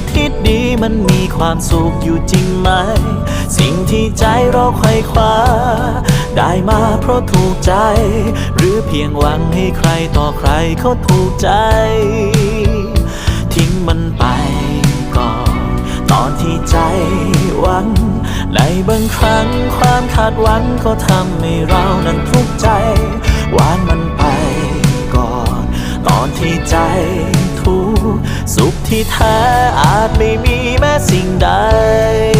นี้ชีวิตที่ดีมันมีความสุขอยู่จริงไหม สิ่งที่ใจเราไขว่คว้า ได้มาเพราะถูกใจ หรือเพียงหวังให้ใครต่อใครเขาถูกใจ ทิ้งมันไปก่อน ตอนที่ใจหวัง ในบางครั้งความคาดหวังก็ทำให้เรานั้นทุกข์ใจวางมันไปก่อน ตอนที่ใจทุก สุขที่แท้อาจไม่มีแม้สิ่งใด